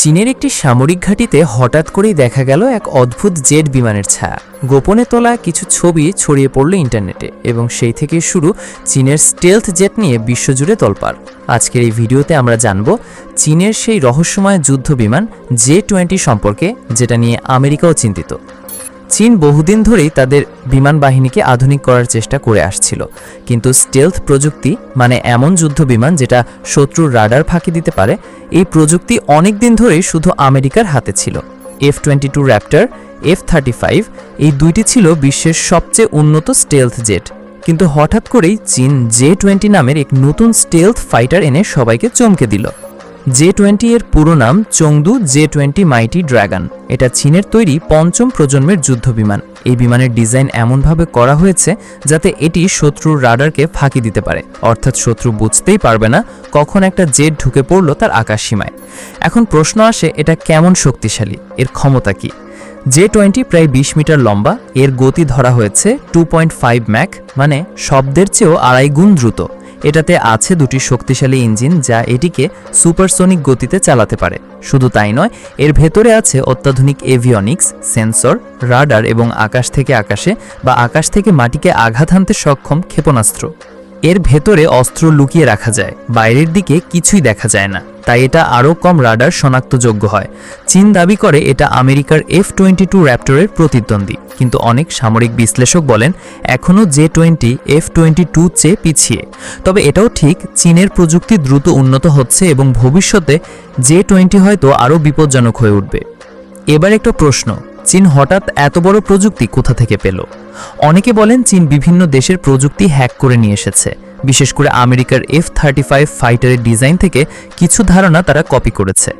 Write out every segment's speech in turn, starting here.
চীনের একটি সামরিক ঘাঁটিতে হঠাৎ করেই দেখা গেল এক অদ্ভুত জেট বিমানের ছায়া। গোপনে তোলা কিছু ছবি ছড়িয়ে পড়ল ইন্টারনেটে এবং সেই থেকে শুরু চীনের স্টেলথ জেট নিয়ে বিশ্বজুড়ে তলপার। আজকের এই ভিডিওতে আমরা জানব চীনের সেই রহস্যময় যুদ্ধ বিমান জে টোয়েন্টি সম্পর্কে, যেটা নিয়ে আমেরিকাও চিন্তিত। চীন বহুদিন ধরেই তাদের বিমান বাহিনীকে আধুনিক করার চেষ্টা করে আসছিল। কিন্তু স্টেলথ প্রযুক্তি মানে এমন যুদ্ধ বিমান যেটা শত্রুর রাডার ফাঁকি দিতে পারে, এই প্রযুক্তি অনেক দিন ধরেই শুধু আমেরিকার হাতে ছিল। F twenty two Raptor F thirty five এই দুইটি ছিল বিশ্বের সবচেয়ে উন্নত স্টেলথ জেট কিন্তু হঠাৎ করেই চীন জে টোয়েন্টি নামের এক নতুন স্টেলথ ফাইটার এনে সবাইকে চমকে দিল। জে টোয়েন্টি এর পুরো নাম Chengdu J twenty mighty dragon. এটা চীনের তৈরি পঞ্চম প্রজন্মের যুদ্ধ বিমান। এই বিমানের ডিজাইন এমনভাবে করা হয়েছে যাতে এটি শত্রুর রাডারকে ফাঁকি দিতে পারে। অর্থাৎ শত্রু বুঝতেই পারবে না কখন একটা জেট ঢুকে পড়ল তার আকাশ সীমায় এখন প্রশ্ন আসে, এটা কেমন শক্তিশালী? এর ক্ষমতা কি? জে টোয়েন্টি প্রায় বিশ মিটার লম্বা, এর গতি ধরা হয়েছে টু পয়েন্ট ফাইভ ম্যাক মানে শব্দের চেয়েও আড়াই গুণ দ্রুত। এটাতে আছে দুটি শক্তিশালী ইঞ্জিন যা এটিকে সুপারসোনিক গতিতে চালাতে পারে। শুধু তাই নয়, এর ভেতরে আছে অত্যাধুনিক এভিয়নিক্স সেন্সর, রাডার এবং আকাশ থেকে আকাশে বা আকাশ থেকে মাটিকে আঘাত হানতে সক্ষম ক্ষেপণাস্ত্র। এর ভেতরে অস্ত্র লুকিয়ে রাখা যায়, বাইরের দিকে কিছুই দেখা যায় না। তাই এটা আরও কম রাডার শনাক্তযোগ্য হয়। চীন দাবি করে এটা আমেরিকার এফ টোয়েন্টি টু র্যাপ্টরের প্রতিদ্বন্দ্বী। কিন্তু অনেক সামরিক বিশ্লেষক বলেন, এখনও J twenty F twenty two চেয়ে পিছিয়ে। তবে এটাও ঠিক, চীনের প্রযুক্তি দ্রুত উন্নত হচ্ছে এবং ভবিষ্যতে জে টোয়েন্টি হয়তো আরও বিপজ্জনক হয়ে উঠবে। এবার একটা প্রশ্ন, চীন হঠাৎ এত বড় প্রযুক্তি কোথা থেকে পেল? অনেকে বলেন, চীন বিভিন্ন দেশের প্রযুক্তি হ্যাক করে নিয়ে এসেছে। বিশেষ করে আমেরিকার এফ থার্টি ফাইভ ফাইটারের ডিজাইন থেকে কিছু ধারণা তারা কপি করেছে।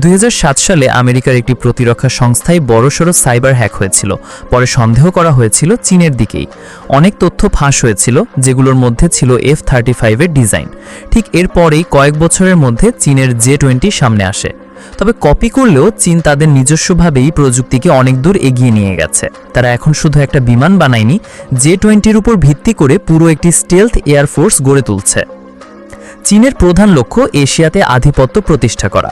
দুই হাজার সাত সালে আমেরিকার একটি প্রতিরক্ষা সংস্থায় বড়সড় সাইবার হ্যাক হয়েছিল। পরে সন্দেহ করা হয়েছিল চীনের দিকেই। অনেক তথ্য ফাঁস হয়েছিল, যেগুলোর মধ্যে ছিল এফ থার্টি ফাইভের ডিজাইন ঠিক এরপরেই কয়েক বছরের মধ্যে চীনের জে টোয়েন্টি সামনে আসে। তবে কপি করলেও চীন তাদের নিজস্বভাবেই প্রযুক্তিকে অনেক দূর এগিয়ে নিয়ে গেছে। তারা এখন শুধু একটা বিমান বানায়নি জে টোয়েন্টির উপর ভিত্তি করে পুরো একটি স্টেলথ এয়ারফোর্স গড়ে তুলছে। চীনের প্রধান লক্ষ্য এশিয়াতে আধিপত্য প্রতিষ্ঠা করা।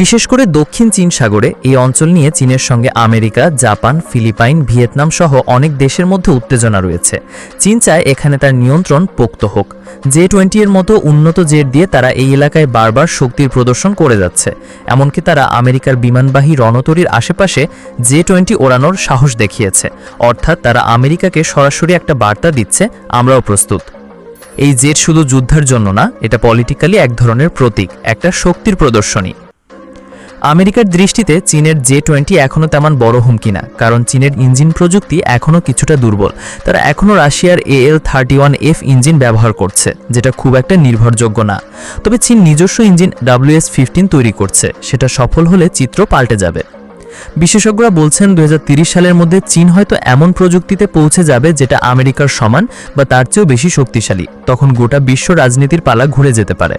বিশেষ করে দক্ষিণ চীন সাগরে এই অঞ্চল নিয়ে চীনের সঙ্গে আমেরিকা, জাপান, ফিলিপাইন, ভিয়েতনাম সহ অনেক দেশের মধ্যে উত্তেজনা রয়েছে। চীন চায় এখানে তার নিয়ন্ত্রণ পোক্ত হোক। জে টোয়েন্টি এর মতো উন্নত জেট দিয়ে তারা এই এলাকায় বারবার শক্তির প্রদর্শন করে যাচ্ছে। এমনকি তারা আমেরিকার বিমানবাহী রণতরীর আশেপাশে জে টোয়েন্টি ওড়ানোর সাহস দেখিয়েছে। অর্থাৎ তারা আমেরিকাকে সরাসরি একটা বার্তা দিচ্ছে, আমরাও প্রস্তুত। এই জেট শুধু যুদ্ধের জন্য না, এটা পলিটিক্যালি এক ধরনের প্রতীক, একটা শক্তির প্রদর্শনী। আমেরিকার দৃষ্টিতে চীনের জে টোয়েন্টি এখনও তেমন বড় হুমকি না, কারণ চীনের ইঞ্জিন প্রযুক্তি এখনও কিছুটা দুর্বল। তারা এখনও রাশিয়ার A L thirty one F engine ব্যবহার করছে, যেটা খুব একটা নির্ভরযোগ্য না। তবে চীন নিজস্ব ইঞ্জিন ডাব্লিউএস ফিফটিন তৈরি করছে, সেটা সফল হলে চিত্র পাল্টে যাবে। বিশেষজ্ঞরা বলছেন দু সালের মধ্যে চীন হয়তো এমন প্রযুক্তিতে পৌঁছে যাবে যেটা আমেরিকার সমান বা তার চেয়েও বেশি শক্তিশালী, তখন গোটা বিশ্ব রাজনীতির পালা ঘুরে যেতে পারে।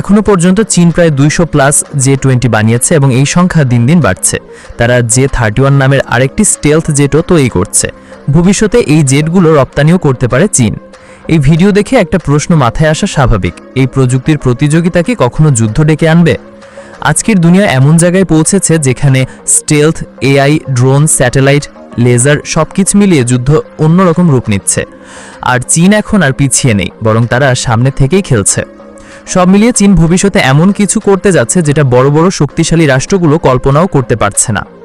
এখনও পর্যন্ত চীন প্রায় দুইশো প্লাস জে টোয়েন্টি বানিয়েছে এবং এই সংখ্যা দিন দিন বাড়ছে। তারা জে থার্টি ওয়ান নামের আরেকটি স্টেলথ জেটও তৈরি করছে। ভবিষ্যতে এই জেটগুলো রপ্তানিও করতে পারে চীন। এই ভিডিও দেখে একটা প্রশ্ন মাথায় আসা স্বাভাবিক। এই প্রযুক্তির প্রতিযোগিতা কি কখনো যুদ্ধ ডেকে আনবে? আজকের দুনিয়া এমন জায়গায় পৌঁছেছে যেখানে stealth AI drone satellite laser সবকিছু মিলিয়ে যুদ্ধ অন্যরকম রূপ নিচ্ছে। আর চীন এখন আর পিছিয়ে নেই, বরং তারা সামনে থেকেই খেলছে। সব মিলিয়ে চীন ভবিষ্যতে এমন কিছু করতে যাচ্ছে যেটা বড় বড় শক্তিশালী রাষ্ট্রগুলো কল্পনাও করতে পারছে না।